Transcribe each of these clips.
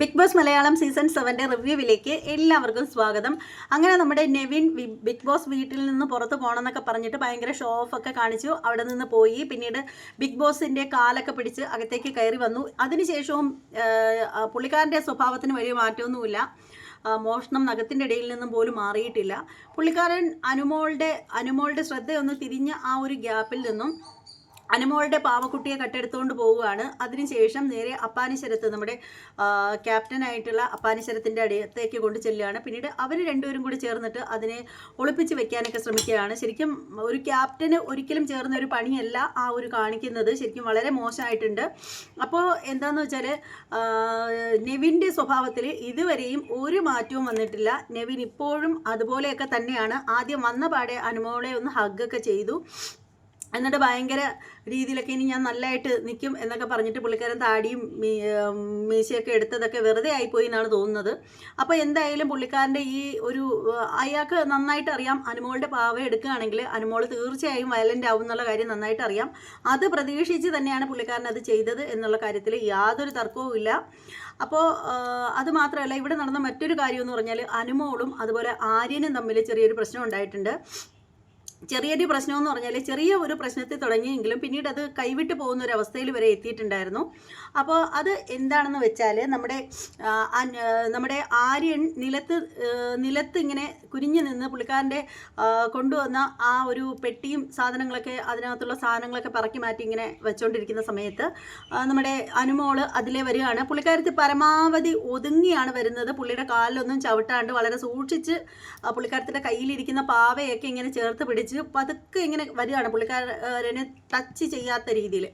Big Boss Malayalam season സെവന്റെ റിവ്യൂവിലേക്ക് എല്ലാവർക്കും സ്വാഗതം. അങ്ങനെ നമ്മുടെ നെവിൻ ബിഗ് ബോസ് വീട്ടിൽ നിന്ന് പുറത്ത് പോകണമെന്നൊക്കെ പറഞ്ഞിട്ട് ഭയങ്കര ഷോ ഓഫ് ഒക്കെ കാണിച്ചു. അവിടെ നിന്ന് പോയി. പിന്നീട് ബിഗ് ബോസിന്റെ കാലൊക്കെ പിടിച്ച് അകത്തേക്ക് കയറി വന്നു. അതിനുശേഷവും പുള്ളിക്കാരന്റെ സ്വഭാവത്തിന് വലിയ മാറ്റമൊന്നുമില്ല. മോഷണം നഖത്തിന്റെ ഇടയിൽ നിന്നും പോലും മാറിയിട്ടില്ല. പുള്ളിക്കാരൻ അനുമോളുടെ അനുമോളുടെ ശ്രദ്ധയൊന്ന് തിരിഞ്ഞ ആ ഒരു ഗ്യാപ്പിൽ നിന്നും അനുമോളുടെ പാവക്കുട്ടിയെ കട്ടെടുത്തുകൊണ്ട് പോവുകയാണ്. അതിനുശേഷം നേരെ അപ്പാനിശരത്ത് നമ്മുടെ ക്യാപ്റ്റനായിട്ടുള്ള അപ്പാനിശരത്തിന്റെ അടുത്തേക്ക് കൊണ്ട് ചെല്ലുകയാണ്. പിന്നീട് അവർ രണ്ടുപേരും കൂടി ചേർന്നിട്ട് അതിനെ ഒളിപ്പിച്ച് വെക്കാനൊക്കെ ശ്രമിക്കുകയാണ്. ശരിക്കും ഒരു ക്യാപ്റ്റന് ഒരിക്കലും ചേർന്ന ഒരു പണിയല്ല ആ ഒരു കാണിക്കുന്നത്. ശരിക്കും വളരെ മോശമായിട്ടുണ്ട്. അപ്പോൾ എന്താണെന്ന് വെച്ചാൽ നെവിന്റെ സ്വഭാവത്തിൽ ഇതുവരെയും ഒരു മാറ്റവും വന്നിട്ടില്ല. നെവിൻ ഇപ്പോഴും അതുപോലെയൊക്കെ തന്നെയാണ്. ആദ്യം വന്ന പാടെ അനുമോളെ ഒന്ന് ഹഗ്ഗൊക്കെ ചെയ്തു. എന്നിട്ട് ഭയങ്കര രീതിയിലൊക്കെ ഇനി ഞാൻ നല്ലതായിട്ട് നിൽക്കും എന്നൊക്കെ പറഞ്ഞിട്ട് പുള്ളിക്കാരൻ താടിയും മീശയൊക്കെ എടുത്തതൊക്കെ വെറുതെ ആയിപ്പോയി എന്നാണ് തോന്നുന്നത്. അപ്പോൾ എന്തായാലും പുള്ളിക്കാരന്റെ ഈ ഒരു അയാൾക്ക് നന്നായിട്ട് അറിയാം. അനുമോളുടെ പാവ എടുക്കുകയാണെങ്കിൽ അനുമോൾ തീർച്ചയായും വയലന്റ് ആവും എന്നുള്ള കാര്യം നന്നായിട്ട് അറിയാം. അത് പ്രതീക്ഷിച്ച് തന്നെയാണ് പുള്ളിക്കാരൻ അത് ചെയ്തത് എന്നുള്ള കാര്യത്തിൽ യാതൊരു തർക്കവും ഇല്ല. അപ്പോൾ അത് മാത്രമല്ല ഇവിടെ നടന്ന മറ്റൊരു കാര്യം എന്ന് പറഞ്ഞാൽ അനുമോളും അതുപോലെ ആര്യനും തമ്മിൽ ചെറിയൊരു പ്രശ്നം ഉണ്ടായിട്ടുണ്ട്. ചെറിയൊരു പ്രശ്നമെന്ന് പറഞ്ഞാൽ ചെറിയ ഒരു പ്രശ്നത്തിൽ തുടങ്ങിയെങ്കിലും പിന്നീട് അത് കൈവിട്ട് പോകുന്ന ഒരു അവസ്ഥയിൽ വരെ എത്തിയിട്ടുണ്ടായിരുന്നു. അപ്പോൾ അത് എന്താണെന്ന് വെച്ചാൽ നമ്മുടെ നമ്മുടെ ആര്യൻ നിലത്ത് നിലത്ത് ഇങ്ങനെ കുനിഞ്ഞു നിന്ന് പുള്ളിക്കാരന്റെ കൊണ്ടുവന്ന ആ ഒരു പെട്ടിയും സാധനങ്ങളൊക്കെ അതിനകത്തുള്ള സാധനങ്ങളൊക്കെ പറക്കി മാറ്റി ഇങ്ങനെ വെച്ചുകൊണ്ടിരിക്കുന്ന സമയത്ത് നമ്മുടെ അനുമോൾ അതിലെ വരികയാണ്. പുള്ളിക്കാരത്തിൽ പരമാവധി ഒതുങ്ങിയാണ് വരുന്നത്. പുള്ളിയുടെ കാലിലൊന്നും ചവിട്ടാണ്ട് വളരെ സൂക്ഷിച്ച് പുള്ളിക്കാരത്തിന്റെ കയ്യിലിരിക്കുന്ന പാവയൊക്കെ ഇങ്ങനെ ചേർത്ത് പിടിച്ച് പതുക്കെ ഇങ്ങനെ വരികയാണ് പുള്ളിക്കാരനെ ടച്ച് ചെയ്യാത്ത രീതിയിൽ.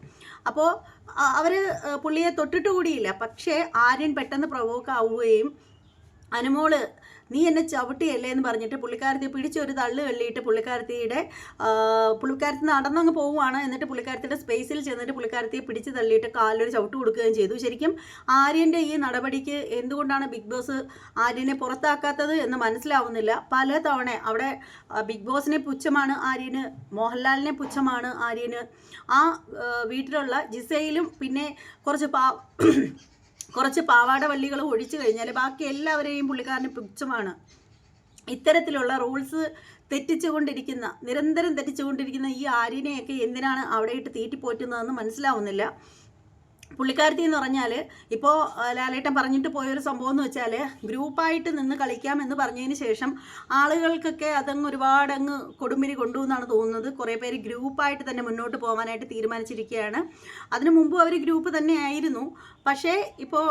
അപ്പോൾ അവർ പുള്ളിയെ തൊട്ടിട്ട് കൂടിയില്ല. പക്ഷേ ആര്യൻ പെട്ടെന്ന് പ്രൊവോക്ക് ആവുകയും അനുമോൾ നീ എന്നെ ചവിട്ടിയല്ലേ? എന്ന് പറഞ്ഞിട്ട് പുള്ളിക്കാരത്തി പിടിച്ചൊരു തള്ളു വെള്ളിയിട്ട് പുള്ളിക്കാരത്തിയുടെ പുള്ളിക്കാരത്തി നടന്നങ്ങ് പോവുകയാണ് എന്നിട്ട് പുള്ളിക്കാരത്തിയുടെ സ്പേസിൽ ചെന്നിട്ട് പുള്ളിക്കാരത്തിയെ പിടിച്ച് തള്ളിയിട്ട് കാലിലൊരു ചവിട്ട് കൊടുക്കുകയും ചെയ്തു. ശരിക്കും ആര്യന്റെ ഈ നടപടിക്ക് എന്തുകൊണ്ടാണ് ബിഗ് ബോസ് ആര്യനെ പുറത്താക്കാത്തത് എന്ന് മനസ്സിലാവുന്നില്ല. പല തവണ അവിടെ ബിഗ് ബോസിനെ പുച്ഛമാണ് ആര്യന് മോഹൻലാലിനെ പുച്ഛമാണ് ആര്യന്. ആ, വീട്ടിലുള്ള ജിസയിലും പിന്നെ കുറച്ച് പാ കുറച്ച് പാവാട വള്ളികൾ ഒഴിച്ചു കഴിഞ്ഞാൽ ബാക്കി എല്ലാവരെയും പുള്ളിക്കാരന് പുച്ഛമാണ്. ഇത്തരത്തിലുള്ള റൂൾസ് തെറ്റിച്ചുകൊണ്ടിരിക്കുന്ന നിരന്തരം തെറ്റിച്ചുകൊണ്ടിരിക്കുന്ന ഈ ആര്യനെയൊക്കെ എന്തിനാണ് അവിടെ ഇട്ട് തീറ്റിപ്പോറ്റുന്നതെന്ന് മനസ്സിലാവുന്നില്ല. പുള്ളിക്കാരത്തി എന്ന് പറഞ്ഞാൽ ഇപ്പോൾ ലാലേട്ടൻ പറഞ്ഞിട്ട് പോയൊരു സംഭവം എന്ന് വെച്ചാൽ ഗ്രൂപ്പായിട്ട് നിന്ന് കളിക്കാം എന്ന് പറഞ്ഞതിന് ശേഷം ആളുകൾക്കൊക്കെ അതങ്ങ് ഒരുപാട് അങ്ങ് കൊടുമ്പിരി കൊണ്ടുവന്നാണ് തോന്നുന്നത്. കുറേ പേര് ഗ്രൂപ്പായിട്ട് തന്നെ മുന്നോട്ട് പോകാനായിട്ട് തീരുമാനിച്ചിരിക്കുകയാണ്. അതിനു മുമ്പ് അവർ ഗ്രൂപ്പ് തന്നെ ആയിരുന്നു. പക്ഷേ ഇപ്പോൾ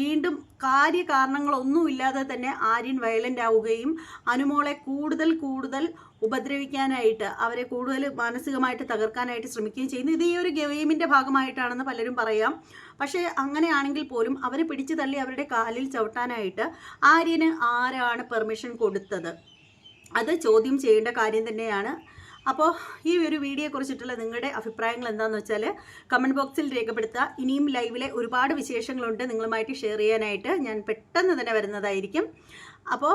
വീണ്ടും കാര്യകാരണങ്ങളൊന്നുമില്ലാതെ തന്നെ ആര്യൻ വയലന്റ് ആവുകയും അനുമോളെ കൂടുതൽ കൂടുതൽ ഉപദ്രവിക്കാനായിട്ട് അവരെ കൂടുതൽ മാനസികമായിട്ട് തകർക്കാനായിട്ട് ശ്രമിക്കുകയും ചെയ്യുന്നു. ഇത് ഈ ഒരു ഗെയിമിന്റെ ഭാഗമായിട്ടാണെന്ന് പലരും പറയാം. പക്ഷേ അങ്ങനെയാണെങ്കിൽ പോലും അവരെ പിടിച്ചു തള്ളി അവരുടെ കാലിൽ ചവിട്ടാനായിട്ട് ആര്യന് ആരാണ് പെർമിഷൻ കൊടുത്തത്? അത് ചോദ്യം ചെയ്യേണ്ട കാര്യം തന്നെയാണ്. അപ്പോൾ ഈ ഒരു വീഡിയോയെക്കുറിച്ചിട്ടുള്ള നിങ്ങളുടെ അഭിപ്രായങ്ങൾ എന്താണെന്ന് വെച്ചാൽ കമന്റ് ബോക്സിൽ രേഖപ്പെടുത്തുക. ഇനിയും ലൈവിലെ ഒരുപാട് വിശേഷങ്ങളുണ്ട് നിങ്ങളുമായിട്ട് ഷെയർ ചെയ്യാനായിട്ട്. ഞാൻ പെട്ടെന്ന് തന്നെ വരുന്നതായിരിക്കും. അപ്പോൾ